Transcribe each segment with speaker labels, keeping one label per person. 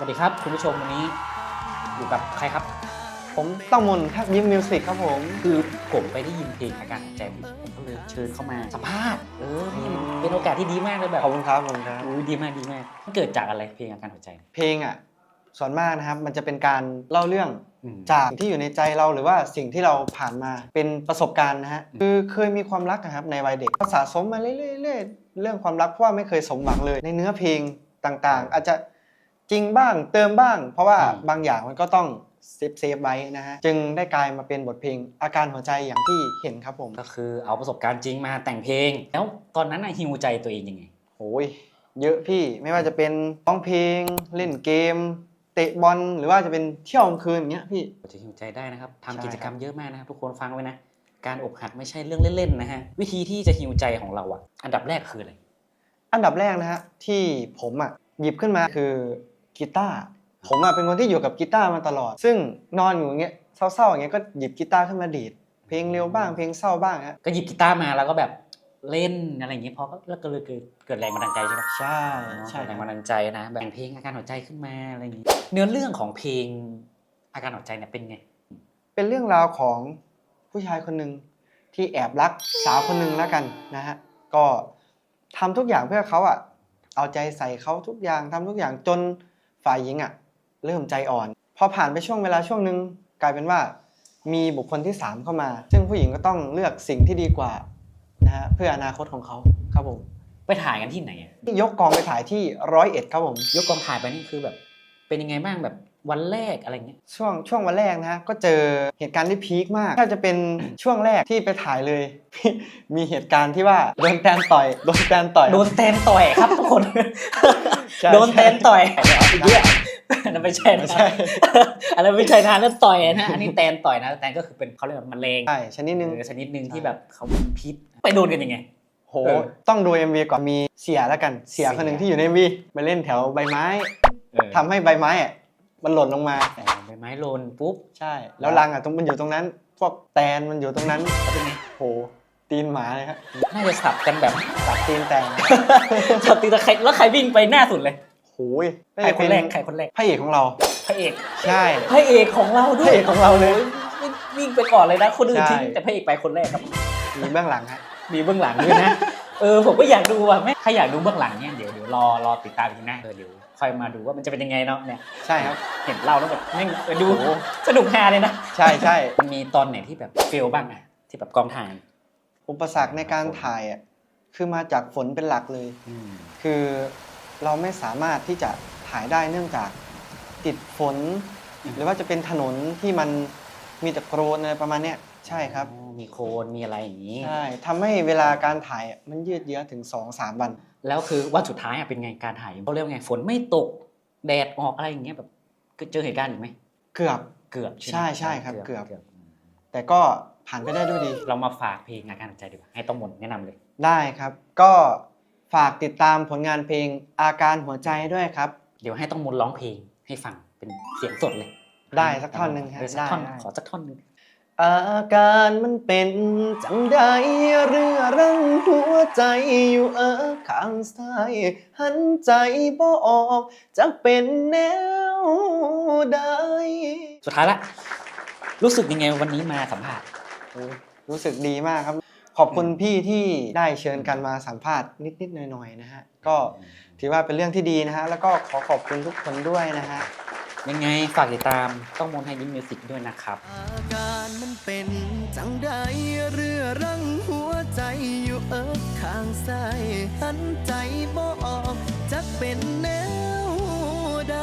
Speaker 1: สวัสดีครับ คุณผู้ชมวันนี้อยู่กับใครครับ
Speaker 2: ผมต้องมนทักยิ้มมิวสิกครับผม
Speaker 1: คือผมไปได้ยินเพลงอาการหายใจผมก็เลยเชิญเข้ามาสัมภาษณ์เออนี่มันเป็นโอกาสที่ดีมากเลยแบบ
Speaker 2: ขอบคุณครับขอบคุณครับ
Speaker 1: อุ้ยดีมากดีมากมันเกิดจากอะไรเพลงอาการหัวใจ
Speaker 2: เพลงอะส่วนมากนะครับมันจะเป็นการเล่าเรื่อง
Speaker 1: อืม
Speaker 2: จากที่อยู่ในใจเราหรือว่าสิ่งที่เราผ่านมาเป็นประสบการณ์นะฮะ
Speaker 1: อืม
Speaker 2: คือเคยมีความรักนะครับในวัยเด็กก็สะสมมาเรื่อยๆเรื่องความรักเพราะว่าไม่เคยสมหวังเลย ในเนื้อเพลงต่างๆ อาจจะ จริงบ้างเติมบ้าง เพราะว่าบางอย่างมันก็ต้องเซฟเซฟไว้นะฮะจึงได้กลายมาเป็นบทเพลงอาการหัวใจอย่างที่เห็นครับผม
Speaker 1: ก็คือเอาประสบการณ์จริงมาแต่งเพลง แล้วตอนนั้นน่ะฮิวใจตัวเองยังไง
Speaker 2: โอ้ยเยอะพี่ไม่ว่าจะเป็นร้องเพลงเล่นเกม เตะบอลหรือว่าจะเป็นเที่ยวกลางคืนอย่างเงี้ยพี่
Speaker 1: จะฮิวใจได้นะครับทำ
Speaker 2: ใช่
Speaker 1: กิจกรรมเยอะมากนะครับทุกคนฟังไว้นะการอกหักไม่ใช่เรื่องเล่นๆนะฮะวิธีที่จะฮิวใจของเราอะอันดับแรกคืออะไร
Speaker 2: อันดับแรกนะฮะที่ผมอะหยิบขึ้นมาคือ กีตาร์ผมอะเป็นคนที่อยู่กับกีตาร์มาตลอด ซึ่งนอนอยู่อย่างเงี้ยเศร้าๆอย่างเงี้ยก็หยิบกีตาร์ขึ้นมาดีดเพลงเร็วบ้างเพลงเศร้าบ้างฮะ
Speaker 1: ก็หยิบกีตาร์มาแล้วก็แบบเล่นอะไรอย่างงี้พอก็แล้วก็เลยเกิดเกิดแรงบันดาลใจใช่ปะ
Speaker 2: ใช่
Speaker 1: ใช่
Speaker 2: ใช่
Speaker 1: แรงบันดาลใจนะแบบเพลงอาการหัวใจขึ้นมาอะไรอย่างงี้เนื้อเรื่องของเพลงอาการหัวใจเนี่ยเป็นไง
Speaker 2: เป็นเรื่องราวของผู้ชายคนหนึ่งที่แอบรักสาวคนหนึ่งแล้วกันนะฮะก็ทำทุกอย่างเพื่อเขาอะเอาใจใส่เขาทุกอย่างทำทุกอย่างจน ฝ่ายหญิงอะเริ่มใจอ่อน พอผ่านไปช่วงเวลาช่วงหนึ่งกลายเป็นว่า มีบุคคลที่สามเข้ามา ซึ่งผู้หญิงก็ต้องเลือกสิ่งที่ดีกว่านะฮะเพื่ออนาคตของเขาครับผม
Speaker 1: ไปถ่ายกันที่ไหนอะ
Speaker 2: ยกกองไปถ่ายที่ร้อยเอ็ดครับผม
Speaker 1: ยกกองถ่ายไปนี่คือแบบ เป็นยังไงบ้างแบบวันแรกอะไรเงี้ย
Speaker 2: ช่วงช่วงวันแรกนะฮะก็เจอเหตุการณ์ที่พีคมากถ้าจะเป็นช่วงแรกที่ไปถ่ายเลย มีเหตุการณ์ที่ว่าโดนแตนต่อยโดนแตนต่อย
Speaker 1: โดนแตนต่อยครับทุกคน
Speaker 2: ใช่
Speaker 1: โดนแตนต่อยเหี้ยอันนั้นไม่ใช่นะ
Speaker 2: ไม่ใช่
Speaker 1: อันนั้นไม่ใช่นะนั่นต่อยนะอันนี้แตนต่อยนะแตนก็คือเป็นเขาเรียกว่ามันแรง
Speaker 2: ใช่ชนิดนึง
Speaker 1: เออชนิดหนึ่งที่แบบเขามีพิษไปโดนกันยังไง
Speaker 2: โห
Speaker 1: เออ
Speaker 2: ต้องดู MV ก่อนมีเสียแล้วกัน เสีย
Speaker 1: เสีย
Speaker 2: คนหนึ่งที่อยู่ใน MV ไปเล่นแถวใบไม้
Speaker 1: เออ
Speaker 2: ทำให้ใบไม้อะมันหล่นลงมา
Speaker 1: แต่ใบไม้โลนปุ๊บ
Speaker 2: ใช่ แล้วรังอะตรงมันอยู่ตรงนั้น พวกแตนมันอยู่ตรงนั้น
Speaker 1: แล้วเป็นไง
Speaker 2: โหตีนหมาเลยครับ
Speaker 1: น่าจะสับกันแบบ
Speaker 2: ตัดตีนแตน
Speaker 1: สับตีแล้วใครแล้วใครวิ่งไปหน้าสุดเลย
Speaker 2: โหย
Speaker 1: ใครคนแรกใครคนแรก
Speaker 2: พระเอกของเรา
Speaker 1: พระเอก
Speaker 2: ใช่
Speaker 1: พระเอกของเราด้
Speaker 2: พ
Speaker 1: วย
Speaker 2: ระเอกของเราเลย
Speaker 1: โอ้ยวิ่งไปก่อนเลยนะคนอื่น
Speaker 2: ใช่
Speaker 1: ทิ้งแต่พระเอกไปคนแรกครับ
Speaker 2: มีเบื้องหลังฮะ
Speaker 1: มีเบื้องหลังด้วยนะเออผมก็อยากดูว่ะแม่ใครอยากดูเบื้องหลังเนี่ยเดี๋ยวเดี๋ยวรอรอติดตามอีกนะเออเดี๋ยว ค่อยมาดูว่ามันจะเป็นยังไงเนาะเนี่ย
Speaker 2: ใช่ครับ
Speaker 1: เห็นเล่าแล้วแบบแม่งเออดู
Speaker 2: โอ้โห
Speaker 1: สนุกฮาเลยนะ
Speaker 2: ใช่ใช่
Speaker 1: มันมีตอนไหนที่แบบเฟลบ้างอะที่แบบกองถ่าย
Speaker 2: อุปสรรคในการถ่ายอะคือมาจากฝนเป็นหลักเลย คือเราไม่สามารถที่จะถ่ายได้เนื่องจากติดฝน
Speaker 1: อืม
Speaker 2: หรือว่าจะเป็นถนนที่มันมีแต่โครนอะไรประมาณเนี้ยใช่ครับ
Speaker 1: อ๋อมีโคลนมีอะไรอย่างนี้
Speaker 2: ใช่ทำให้เวลาการถ่ายอะมันยืดเยื้อถึง 2-3 วัน
Speaker 1: แล้วคือวันสุดท้ายอะเป็นไงการถ่ายเขาเรียกว่าไงฝนไม่ตกแดดออกอะไรอย่างเงี้ยแบบเจอเหตุการณ์อีกไหม
Speaker 2: เกือบ
Speaker 1: เกือบใช่ไหม
Speaker 2: ใช่ใช่ครับเกือบ
Speaker 1: อืม
Speaker 2: แต่ก็ผ่านไปได้ด้วยดี
Speaker 1: เรามาฝากเพลงอาการหายใจดีกว่าให้ต้องมนต์แนะนำเลย
Speaker 2: ได้ครับ ก็ฝากติดตามผลงานเพลงอาการหัวใจด้วยครับ
Speaker 1: เดี๋ยวให้ต้องมนต์ร้องเพลงให้ฟังเป็นเสียงสดเลย
Speaker 2: ได้สักท่อนหนึ่งฮะ
Speaker 1: เออสักท่อน
Speaker 2: ได้
Speaker 1: ขอสักท่อนหนึ่ง
Speaker 2: อาการมันเป็นจังใดเรือรังหัวใจอยู่เออข้างซ้ายหันใจบ่ออกจะเป็นแนวใด
Speaker 1: สุดท้ายละ รู้สึกยังไงวันนี้มาสัมภาษณ์
Speaker 2: โอ้รู้สึกดีมากครับ ขอบคุณพี่ที่ได้เชิญกันมาสัมภาษณ์นิดๆหน่อยๆนะฮะ ก็ถือว่าเป็นเรื่องที่ดีนะฮะ แล้วก็ขอขอบคุณทุกคนด้วยนะฮะ
Speaker 1: ยังไงฝากติดตามต้องมนต์ให้ยิ้มมิวสิกด้วยนะครับ
Speaker 3: อาการมันเป็นจังใดเรือรังหัวใจอยู่เอิกข้างซ้ายหันใจบ่ออกจักเป็นแนวใด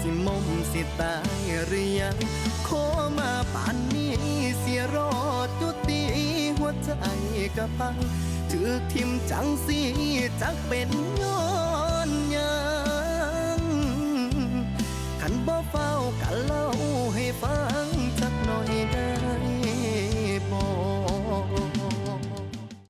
Speaker 3: สิมมสิตายหรือยังโคมาป่านนี้เสียรอดจุตีหัวใจกระพังถือทิมจังสีจักเป็นย้อน